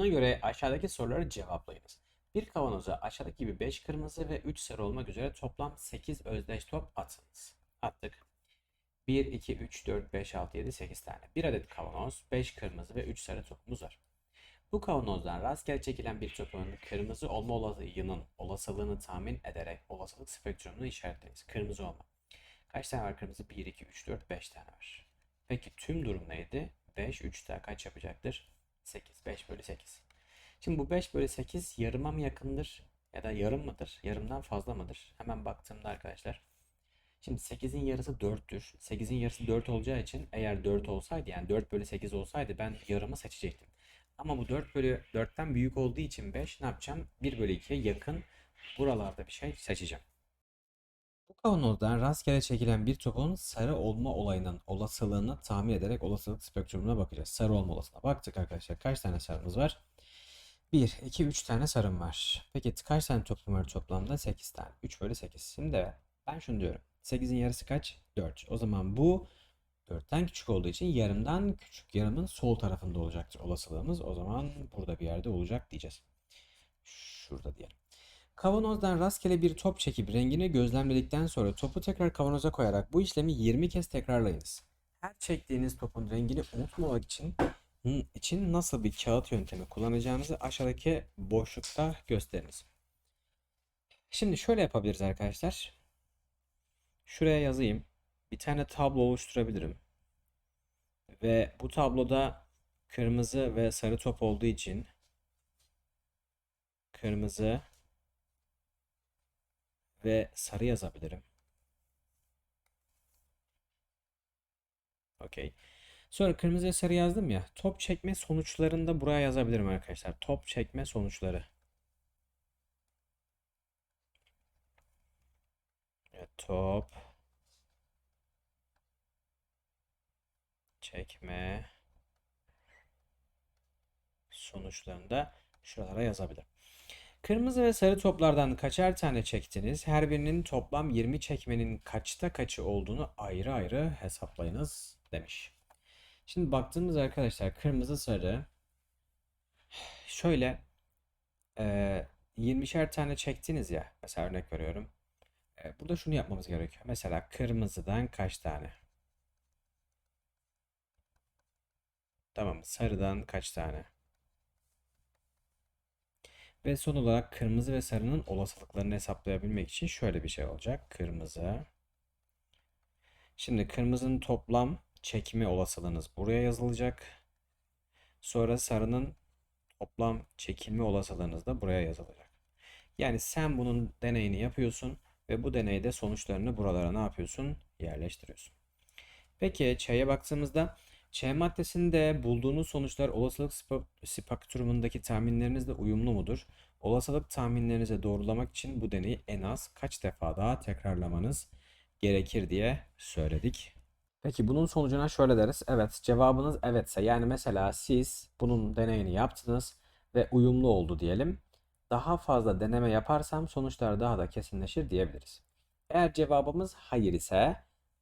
Buna göre aşağıdaki soruları cevaplayınız. Bir kavanoza aşağıdaki gibi 5 kırmızı ve 3 sarı olmak üzere toplam 8 özdeş top atınız. Attık. 1, 2, 3, 4, 5, 6, 7, 8 tane. Bir adet kavanoz, 5 kırmızı ve 3 sarı topumuz var. Bu kavanozdan rastgele çekilen bir topun kırmızı olma olasılığının olasılığını tahmin ederek olasılık spektrumunu işaretleyiniz. Kırmızı olma. Kaç tane var kırmızı? 1, 2, 3, 4, 5 tane var. Peki tüm durum neydi? 5, 3 daha kaç yapacaktır? 8. 5 bölü 8. Şimdi bu 5 bölü 8 yarıma mı yakındır? Ya da yarım mıdır? Yarımdan fazla mıdır? Hemen baktığımda arkadaşlar. Şimdi 8'in yarısı 4'tür. 8'in yarısı 4 olacağı için eğer 4 olsaydı yani 4 bölü 8 olsaydı ben yarımı seçecektim. Ama bu 4 bölü 4'ten büyük olduğu için 5 ne yapacağım? 1 bölü 2'ye yakın buralarda bir şey seçeceğim. Kavanozdan rastgele çekilen bir topun sarı olma olayının olasılığını tahmin ederek olasılık spektrumuna bakacağız. Sarı olma olasılığına baktık arkadaşlar. Kaç tane sarımız var? 1, 2, 3 tane sarım var. Peki kaç tane topum var toplamda? 8 tane. 3 bölü 8. Şimdi ben şunu diyorum. 8'in yarısı kaç? 4. O zaman bu 4'ten küçük olduğu için yarımdan küçük. Yarımın sol tarafında olacaktır olasılığımız. O zaman burada bir yerde olacak diyeceğiz. Şurada diyelim. Kavanozdan rastgele bir top çekip rengini gözlemledikten sonra topu tekrar kavanoza koyarak bu işlemi 20 kez tekrarlayınız. Her çektiğiniz topun rengini unutmamak için için nasıl bir kağıt yöntemi kullanacağınızı aşağıdaki boşlukta gösteriniz. Şimdi şöyle yapabiliriz arkadaşlar. Şuraya yazayım. Bir tane tablo oluşturabilirim. Ve bu tabloda kırmızı ve sarı top olduğu için kırmızı ve sarı yazabilirim. Okey. Sonra kırmızı ve sarı yazdım ya. Top çekme sonuçlarını da buraya yazabilirim arkadaşlar. Top çekme sonuçları. Evet, top çekme sonuçlarını da şuralara yazabilirim. Kırmızı ve sarı toplardan kaçar tane çektiniz? Her birinin toplam 20 çekmenin kaçta kaçı olduğunu ayrı ayrı hesaplayınız demiş. Şimdi baktığımız arkadaşlar kırmızı sarı şöyle e, 20'şer tane çektiniz ya mesela örnek veriyorum. E, burada şunu yapmamız gerekiyor. Mesela kırmızıdan kaç tane? Tamam sarıdan kaç tane? Ve son olarak kırmızı ve sarının olasılıklarını hesaplayabilmek için şöyle bir şey olacak. Kırmızı. Şimdi kırmızının toplam çekme olasılığınız buraya yazılacak. Sonra sarının toplam çekilme olasılığınız da buraya yazılacak. Yani sen bunun deneyini yapıyorsun ve bu deneyde sonuçlarını buralara ne yapıyorsun? Yerleştiriyorsun. Peki çaya baktığımızda çay maddesinde bulduğunuz sonuçlar olasılık spektrumundaki tahminlerinizle uyumlu mudur? Olasılık tahminlerinizi doğrulamak için bu deneyi en az kaç defa daha tekrarlamanız gerekir diye söyledik. Peki bunun sonucuna şöyle deriz. Evet cevabınız evetse yani mesela siz bunun deneyini yaptınız ve uyumlu oldu diyelim. Daha fazla deneme yaparsam sonuçlar daha da kesinleşir diyebiliriz. Eğer cevabımız hayır ise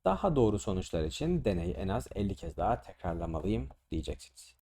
daha doğru sonuçlar için deneyi en az 50 kez daha tekrarlamalıyım diyeceksiniz.